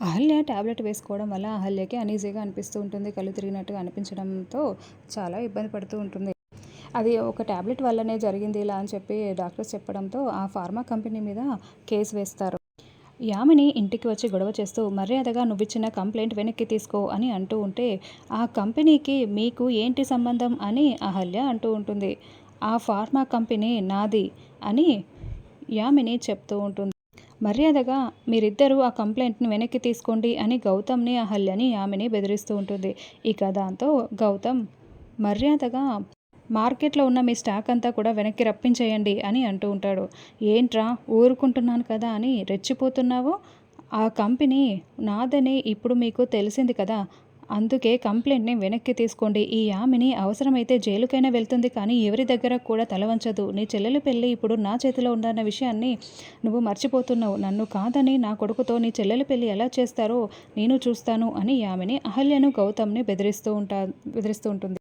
Ahalya tablet వేసుకోవడం వల్ల అహల్యకి అనీజీగా అనిపిస్తూ ఉంటుంది. కళ్ళు తిరిగినట్టుగా అనిపించడంతో చాలా ఇబ్బంది పడుతూ ఉంటుంది. అది ఒక టాబ్లెట్ వల్లనే జరిగింది ఇలా అని చెప్పి డాక్టర్స్ చెప్పడంతో ఆ ఫార్మా కంపెనీ మీద కేసు వేస్తారు. యామిని ఇంటికి వచ్చి గొడవ చేస్తూ మర్యాదగా నువ్విచ్చిన కంప్లైంట్ వెనక్కి తీసుకో అని అంటూ ఉంటే ఆ కంపెనీకి మీకు ఏంటి సంబంధం అని అహల్య అంటూ ఉంటుంది. ఆ ఫార్మా కంపెనీ నాది అని యామిని చెప్తూ ఉంటుంది. మర్యాదగా మీరిద్దరూ ఆ కంప్లైంట్ని వెనక్కి తీసుకోండి అని గౌతమ్ని అహల్యని ఆమెని బెదిరిస్తూ ఉంటుంది. ఇక దాంతో గౌతమ్ మర్యాదగా మార్కెట్లో ఉన్న మీ స్టాక్ అంతా కూడా వెనక్కి రప్పించేయండి అని అంటూ ఉంటాడు. ఏంట్రా ఊరుకుంటున్నాను కదా అని రెచ్చిపోతున్నావు? ఆ కంపెనీ నాదని ఇప్పుడు మీకు తెలిసింది కదా అందుకే కంప్లైంట్ని వెనక్కి తీసుకోండి. ఈ యామిని అవసరమైతే జైలుకైనా వెళ్తుంది కానీ ఎవరి దగ్గర కూడా తలవంచదు నీ చెల్లెలు పెళ్ళి ఇప్పుడు నా చేతిలో ఉందన్న విషయాన్ని నువ్వు మర్చిపోతున్నావు. నన్ను కాదని నా కొడుకుతో నీ చెల్లెలు పెళ్ళి ఎలా చేస్తారో నేను చూస్తాను అని యామిని అహల్యను గౌతమ్ని బెదిరిస్తూ ఉంటా బెదిరిస్తూ ఉంటుంది.